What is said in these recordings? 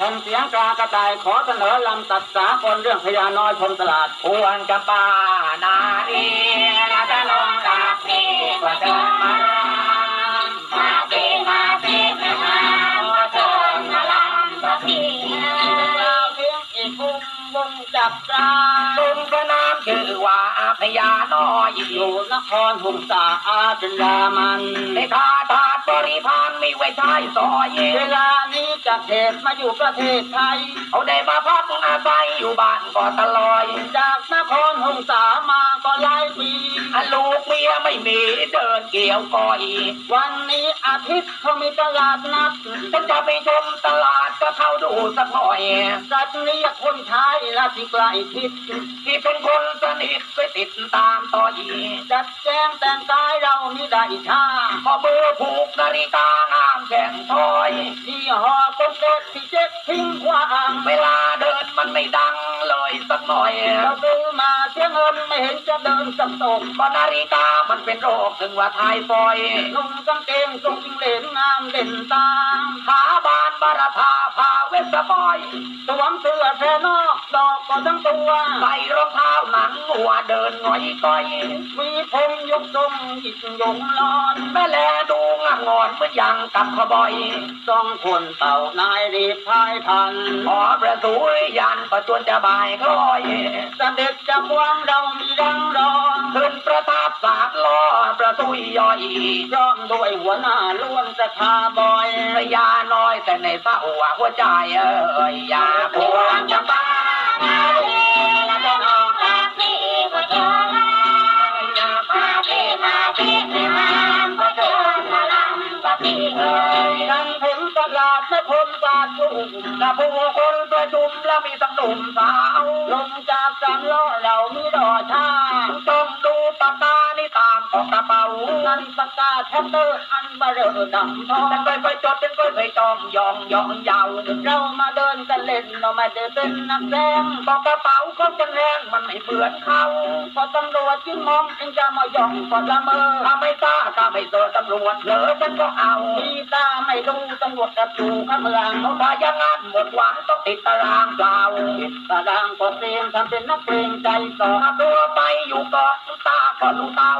แผ่นเสียงกากระต่ายขอเสนอลำตัดสากลเรื่องพญาน้อยชมตลาดควรจำปานารี กคุมวงจับปลาลุงพระนามชื่อว่าพญาน้อยอยู่นครหุงสาอาเป็นรามันในทาทาบริพารมีไว้ใช้ซอยเวลานี้จากเทศมาอยู่ประเทศไทยเขาได้มาพักอาศัยอยู่บ้านก็ตลอย จากนครหงสามาก็หลายปีลูกเมียไม่มีเดินเกี่ยวก้อย วันนี้อาทิตย์เขามีตลาดนัดฉันจะไปชมตลาดก็เข้าดูสักหน่อยจัดเรียกคนใช้ละที่ใกล้ทิศที่เป็นคนสนิทไปติดตามต่ออีกจัดแจงแต่งกายเรานี่ได้ท่าพอมือผูกนาฬิกางามแข่งถอยที่หอคนเด็กที่เจ็ดทิ้งขวางเวลาเดินมันไม่ดังเลยสักหน่อยเราซื้อมาเสียเงินไม่เห็นจะเดินสักตกก็นาฬิกามันเป็นโรคถึงว่าทายฟอยนุ่งกางเกงทรงจิงเหลนงามเด่นตาขาบานบารพาพา เวสบอยสวมเสื้อแพรนอกดอกก็ทั้งตัวใส่รองเท้าหนังหัวเดินหงอยก้อยมีผมยกทรงหยิกยงลอน แม่แลดูงงอนเมือนอย่างกับขบอยสองคนเต่านายรีบพายพันขอประตูยันประจวนจะบายคล้อยเสด็จจากวังเรามีรังรอนขึ้นประทับสามล้อประตูย่อยพร้อมด้วยหัวหน้าล้วนสถาบอยระยาน้อยแต่ในเศร้าหัวใจเอ้ยอย่าพวงจะบ้า นั่งผลตลาดนพลตาทุ่งถ้าผู้คนประชุมแล้วมีสังหนุ่มสาว ลงจากสามล้อเรามีดอชาต้องดู กระเป๋านันปากกาแท็กเตอร์อันเบอเรอดำทองฉันเคยไปจดฉันเคยไปจองยองยองยาวเรามาเดินกันเล่นเรามาเดินเป็นนักแสดงบอกกระเป๋าของฉันแรงมันไม่เหมือนเขาพอตำรวจจิ้มมองเองจะมายองกอดละเมอถ้าไม่กล้าถ้าไม่เจอตำรวจเหลอฉันก็เอามีตาไม่ดูตำรวจกับอยู่ข้างเมืองเขาพายังงานหมดหวังต้องติดตารางเปล่าตารางก็เตรียมทำเป็นนักเพลงใจสอตัวไปอยู่เกาะตาก็ลูเตา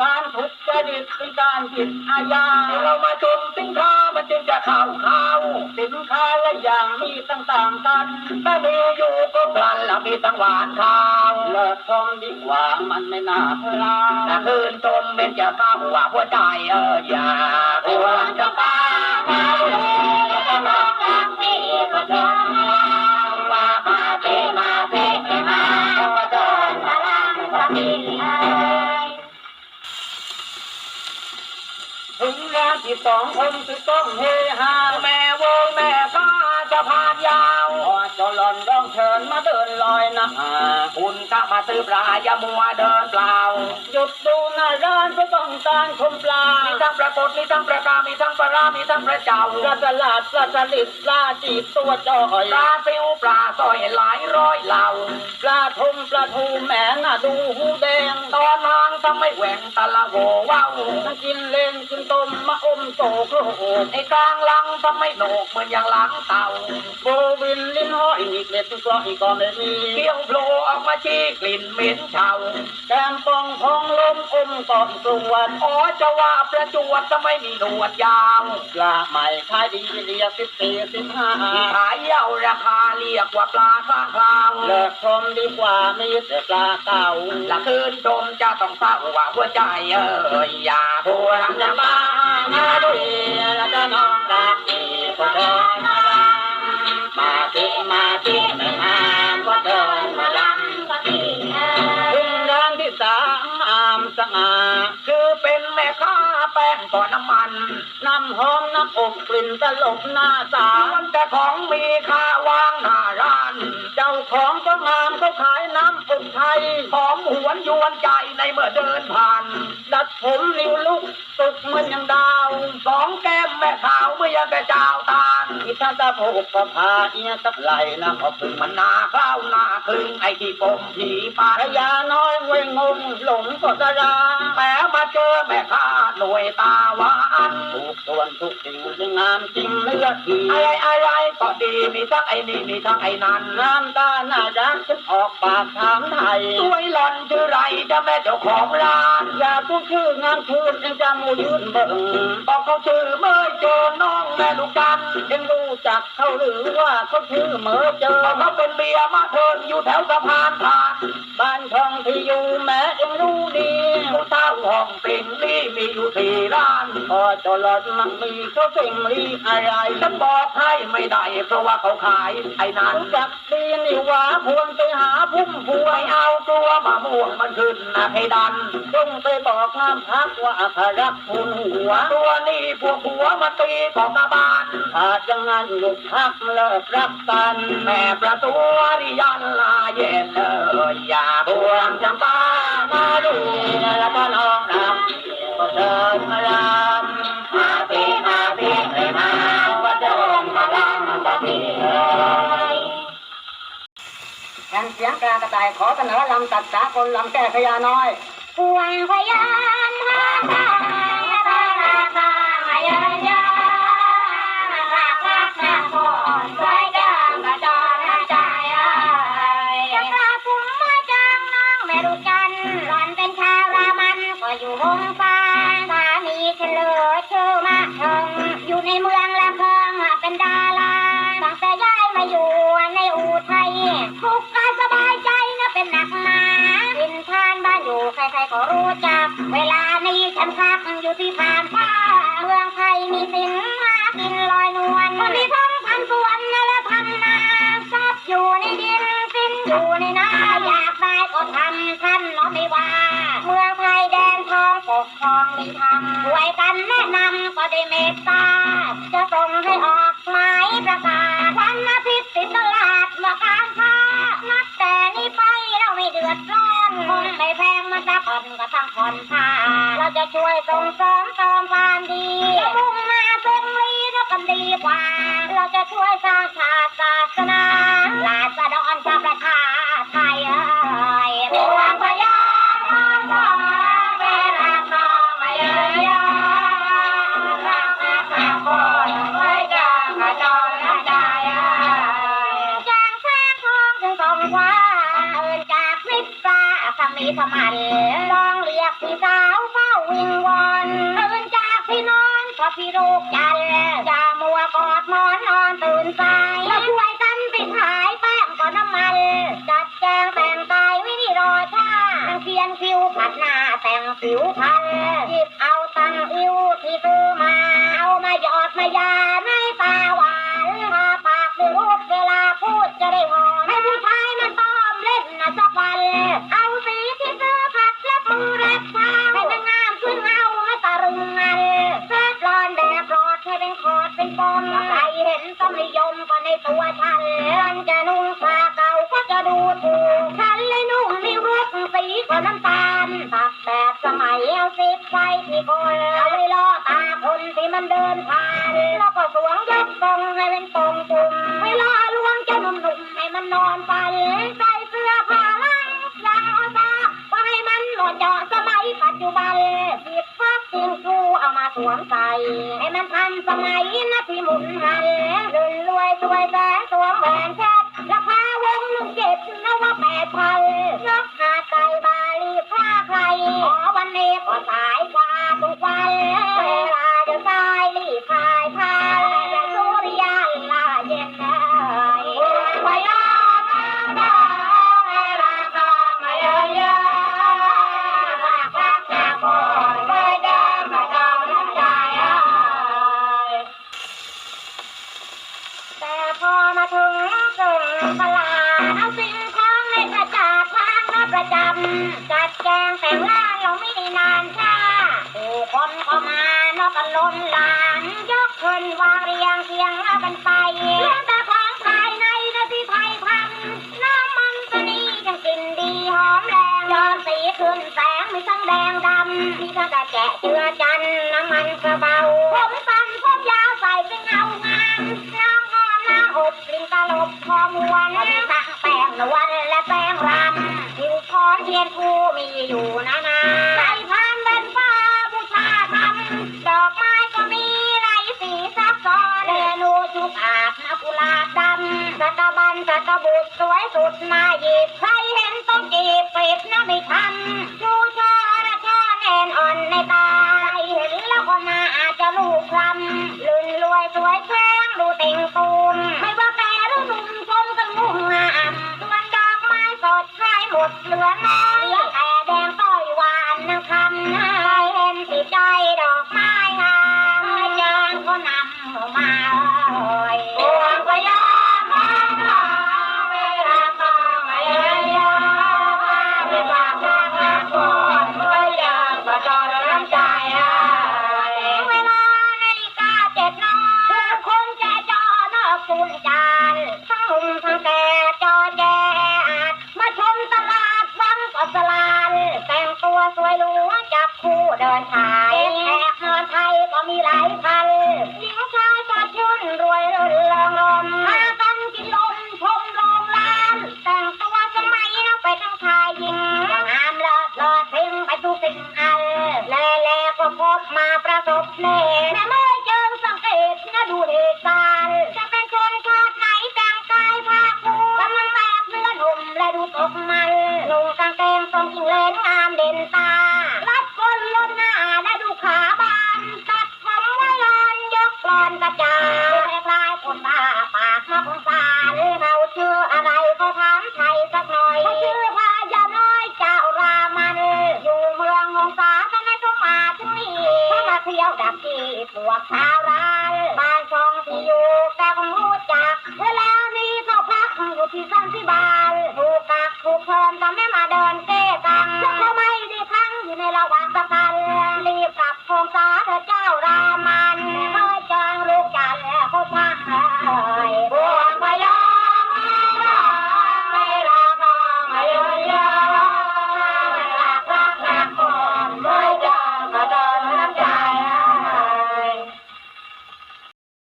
การทุจริตเป็นการผิดอาญาเรามาชมสินค้ามันจึงจะข้าข่าวสินค้าและอย่างมีต่างๆกันถ้ามีอยู่ก็กลั่นและมีตั้งหวานข้าวเลิกทองดีกว่ามันไม่น่าพลาถ้าคืนชมเป็นจะข้าว่าหัวใจเอออย่าควรจะป้า ที่สองคนคือต้องเฮฮาแม่วงแม่ข้าจะผ่านยาวพอเจาหลอนร้องเชิญมาเดินลอยนะคุณก็มาซื้อปลาอย่ามัวเดินเปล่าหยุดดู หน้าร้านเพื่อต้องการชมปลา มีทั้งปลากดมีทั้งปลากามีทั้งปลาร้ามีทั้งปลาเจ้าปลาตลาดปลาสลิดปลาจีบตัวจอยปลาซิวปลาสร้อยหลายร้อยเหล่า ปลาทมปลาทูแหมน่าดูหูแดง ตอนนางทำไม่แหว่งตะละโหว้าวมากินเล่นกินต้มมาอมโตโครกไอ้กลางลังทำไม่โหนกเหมือนอย่างหลังเต่าโบว ลิ้นห้อยอีกเล็ดกลอยก็ไม่มีเกี่ยวโผล่ออกมาชี้กลิ่นเหม็นเฉาแกมปองพองลมอมกอนสวนอ๋อจะว่าประจวดจะไม่มีหนวดยาวปลาใหม่ขายดีเรียกสิบสี่สิบห้าขายเยาราคาเรียกว่าปลาข้างคลาวเลิกชมดีกว่ามีแต่ปลาเก่าละคืนชมจะต้องเศร้าว่าหัวใจเอ้ยอย่าพวงจะมามา ก่อนน้ำมันน้ำหอมน้ำอบกลิ่นตลบหน้าสามันแต่ของมีค่าวางหน้าร้าน เจ้าของก็งามเขาขายน้ำอบไทยหอมหวนยวนใจในเมื่อเดินผ่าน ดัดผมนิ้วลุกสุกเหมือนอย่างดาว สองแก้มแม่ขาวเมื่อยังกระเจ้าตาลอิทาตาโพกประพาเอียสักไหลนะขอบคุณมันหนาข้าวหนาคลึงไอ้ที่กลมผีปาภรรยาน้อยเวงงงหลงก็ดาราแม้มาเจอแม่ค้า หน่วยตาหวานทุกส่วนทุกสิ่งจึงงามจริงเลือดทีอะไรอะไรก็ดีมีทั้งไอ้นี่มีทั้งไอ้นั่นน้ำตาหน้ารักฉันออกปากถามไทยสวยหล่อนชื่อไรจะแม่เจ้าของร้านอย่าพูดชื่องามคืนยังจำมูยืนเบิ่งบอกเขาชื่อเมื่อโจน้องแม่ลูกกันยังรู้จักเขาหรือว่าเขาชื่อเหมอเจอเขาเป็นเมียมาเทินอยู่แถวสะพานผ่านบ้านช่องที่อยู่แม้ยังรู้ดี องปิ่นนี่มีอยู่สี่ร้านพอจรดมันมีเขาสิ่งรีอะไรฉันบอกให้ไม่ได้เพราะว่าเขาขายไอ้นั้นจักดีนี่ว่าควรไปหาพุ่มพวงเอาตัวมะม่วงมันขึ้นนะให้ดันจงไปบอกงามพักว่าขรักคุณหัว ตัวนี้พวกหัวมาตีของกระบาลอาจจะงั้นลูกพักเลิกรักกันแม่ประตูริยันลาเย็นเลยอย่าบวงจำปามาดูแล้วก็น้องแห่งเสียงกากระต่ายขอเสนอลำตัดสากลลำแก้ขยาน้อยป่วยพยานหา ในเมืองละเพิงเป็นดาราตั้งแต่ย้ายมาอยู่ในอู่ไทยทุกกายสบายใจนะเป็นหนักหนากินทานบ้านอยู่ใครๆก็รู้จัก เวลานี้ฉันพักอยู่ที่ผ่านฟ้าเมืองไทยมีสินหากินลอยนวลก็มีทั้งพันสวนและพันนาทรัพย์อยู่ในดินสินอยู่ในนาอยากได้ก็ทำท่านเนาะไม่ว่า กครองมีธรรมช่วยกันแนะนำก็ได้เมตตา จะส่งให้ออกหมายประกาศวันอาทิตย์ติดตลาดมาการค้านับแต่นี้ไปเราไม่เดือดร้อนคงไม่แพงมันจะผ่อนก็ต้องผ่อนค่าเราจะช่วยส่งเสริมเติมความดีและมุ่งหน้าเส้นลีถ้ากันดีกว่า เราจะช่วยสร้างชาติศาสนา สมีสมันลองเรียกพี่สาวเฝ้าวิงวอนเอินจากที่นอนเพราะพี่ลูกจันอย่ามัวกอดหมอนนอนตื่นสายแล้วช่วยกันปิดหายแป้งก่อนน้ำมัน จัดแจงแต่งกายไม่ได้รอช้าทั้งเทียนคิวผัดหน้าแต่งผิวพันหยิบเอาตังอิวที่ซื้อมา เอามาหยอดมายาในตา ตัวฉันฉันจะนุ่งผ้าเก่าก็จะดูถูกฉันเลยนุ่งมีรุกสีก็น้ำตาลตัดแบบสมัยเอาสิบไฟที่คนเอาไว้ล่อตาคนที่มันเดินผ่านแล้วก็สวงยกทรงให้เป็นทรงกลุ่มเวลาลวงเจ้าหนุ่มๆให้มันนอนไป สวมใส่ให้มันทันสมัยนะที่หมุนหันเดินรวยสวยแสนสวมแจัดแจงแต่งร้านเราไม่ได้นานจ้าผู้คนก็มานอกกันล้นหลาน ยกขึ้นวางเรียงเคียงกันไปเหลือแต่ของภายในนะที่ไทยพัน้ำมันสนียังกลิ่นดีหอมแรงย้อนสีขึ้นแสงมีทั้งแดงดำมีทั้งกระแกะเจือจ กูมีอยู่นานะใส่พานเดินฟ้าบูชาธำดอกไม้ก็มีไรสีซับซ้อนเรนูจุกอาบนะกุหลาดำสักบันสักบุตรสวยสุดนาหยิบใครเห็นต้องเจ็บปิดนะไม่ทันดูชอระชอแน่นอ่อนในตาใครเห็นแล้วก็น่าอาจจะลูกคลำลื่นรวยสวยแพงดูเต่งตูมไม่ว่าแกหรือหนุ่มชมกันงุ่มงาส่วนดอกไม้สดใสหมดเหลือน้อย สิ่งอันแล่แล่ก็พบมาประสบเนตรแม่เมื่อเจอสังเกตนะดูเหตุการณ์จะเป็นชนชาติไหนแต่งกายภาคภูมิกำลังแตกเนื้อหนุ่มและดูตกมันนุ่งกางเกงทรงจิงเลนงามเด่นตารับคนล้นหน้าและดูขาบานตัดผมไว้ลอนยกกลอนกระจายคล้ายๆคนบ้าปากมา